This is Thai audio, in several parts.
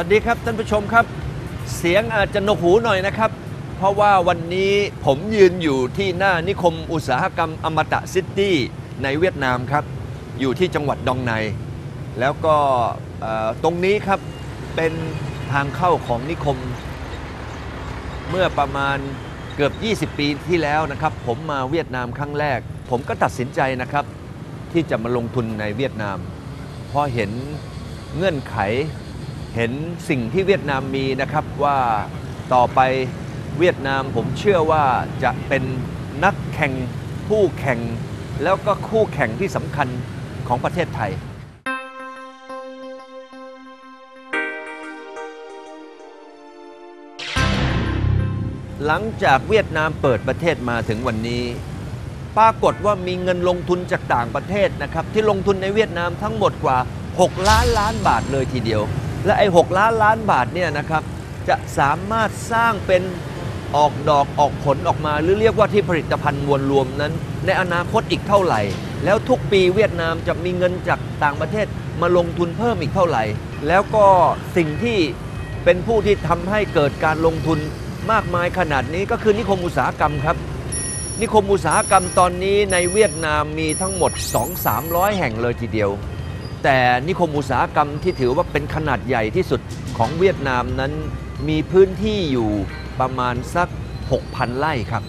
วัสดีครับท่านผู้ชมครับ เสียงอาจจะหนกหูหน่อยนะครับ เพราะว่าวันนี้ผมยืนอยู่ที่หน้านิคมอุตสาหกรรมอมตะซิตี้ในเวียดนามครับ อยู่ที่จังหวัดดองไนแล้วก็ตรงนี้ครับเป็นทางเข้าของนิคม เมื่อประมาณเกือบ 20 ปีที่แล้วนะครับ ผมมาเวียดนามครั้งแรก ผมก็ตัดสินใจนะครับ ที่จะมาลงทุนในเวียดนาม เพราะเห็นเงื่อนไข เห็นสิ่งที่เวียดนามมีนะครับว่าต่อไปเวียดนามผมเชื่อว่าจะเป็นนักแข่งผู้แข่ง แล้วก็คู่แข่งที่สำคัญของประเทศไทย หลังจากเวียดนามเปิดประเทศมาถึงวันนี้ ปรากฏว่ามีเงินลงทุนจากต่างประเทศนะครับ ที่ลงทุนในเวียดนามทั้งหมดกว่า 6 ล้านล้านบาทเลยทีเดียว และไอ้6ล้านล้านบาทเนี่ยนะครับจะสามารถสร้างเป็นออกดอกออกผลออกมา หรือเรียกว่าที่ผลิตภัณฑ์มวลรวมนั้น ในอนาคตอีกเท่าไหร่ แล้วทุกปีเวียดนามจะมีเงินจากต่างประเทศมาลงทุนเพิ่มอีกเท่าไหร่ แล้วก็สิ่งที่เป็นผู้ที่ทำให้เกิดการลงทุนมากมายขนาดนี้ก็คือนิคมอุตสาหกรรมครับ นิคมอุตสาหกรรมตอนนี้ในเวียดนามมีทั้งหมด 2-300 แห่งเลยทีเดียว แต่นิคมอุตสาหกรรมที่ถือว่าเป็นขนาดใหญ่ที่สุดของเวียดนามนั้นมีพื้นที่อยู่ประมาณสัก 6,000 ไร่ครับ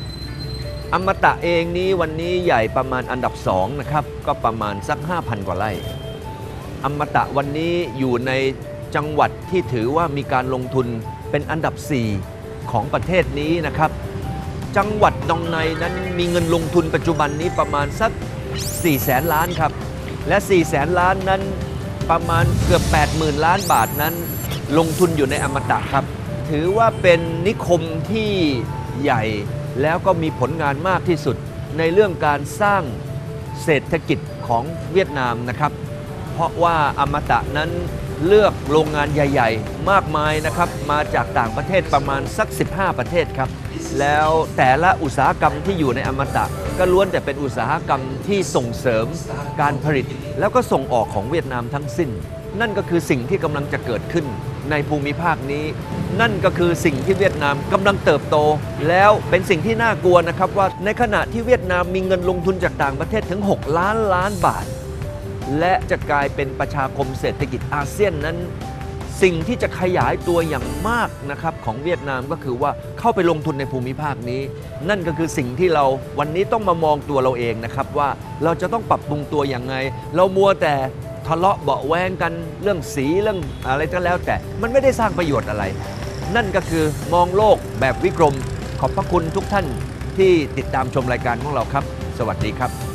อมตะเองนี้วันนี้ใหญ่ประมาณอันดับ2นะครับก็ประมาณสัก 5,000 กว่าไร่ อมตะวันนี้อยู่ในจังหวัดที่ถือว่ามีการลงทุนเป็นอันดับ 4 ของประเทศนี้นะครับ จังหวัดดองไนนั้นมีเงินลงทุนปัจจุบันนี้ประมาณสัก4แสนล้านครับ และ4แสนล้านนั้นประมาณเกือบ 80,000 ล้านบาทนั้น ลงทุนอยู่ในอมตะครับ ถือว่าเป็นนิคมที่ใหญ่แล้วก็มีผลงานมากที่สุดในเรื่องการสร้างเศรษฐกิจของเวียดนามนะครับ เพราะว่าอมตะนั้น เลือกโรงงานใหญ่ ๆ มากมายนะครับ มาจากต่างประเทศประมาณสัก 15 ประเทศครับ แล้วแต่ละอุตสาหกรรมที่อยู่ในอมตะ ก็ล้วนแต่เป็นอุตสาหกรรมที่ส่งเสริมการผลิต แล้วก็ส่งออกของเวียดนามทั้งสิ้น นั่นก็คือสิ่งที่กำลังจะเกิดขึ้นในภูมิภาคนี้ นั่นก็คือสิ่งที่เวียดนามกำลังเติบโต แล้วเป็นสิ่งที่น่ากลัวนะครับว่าในขณะที่เวียดนามมีเงินลงทุนจากต่างประเทศถึง 6 ล้านล้านบาท และจะกลายเป็นประชาคมเศรษฐกิจอาเซียนนั้น สิ่งที่จะขยายตัวอย่างมากนะครับของเวียดนามก็คือว่าเข้าไปลงทุนในภูมิภาคนี้ นั่นก็คือสิ่งที่เราวันนี้ต้องมามองตัวเราเองนะครับว่าเราจะต้องปรับปรุงตัวอย่างไง เรามัวแต่ทะเลาะเบาะแวงกันเรื่องสีเรื่องอะไรก็แล้ว แต่มันไม่ได้สร้างประโยชน์อะไร นั่นก็คือมองโลกแบบวิกรม ขอบพระคุณทุกท่านที่ติดตามชมรายการของเราครับ สวัสดีครับ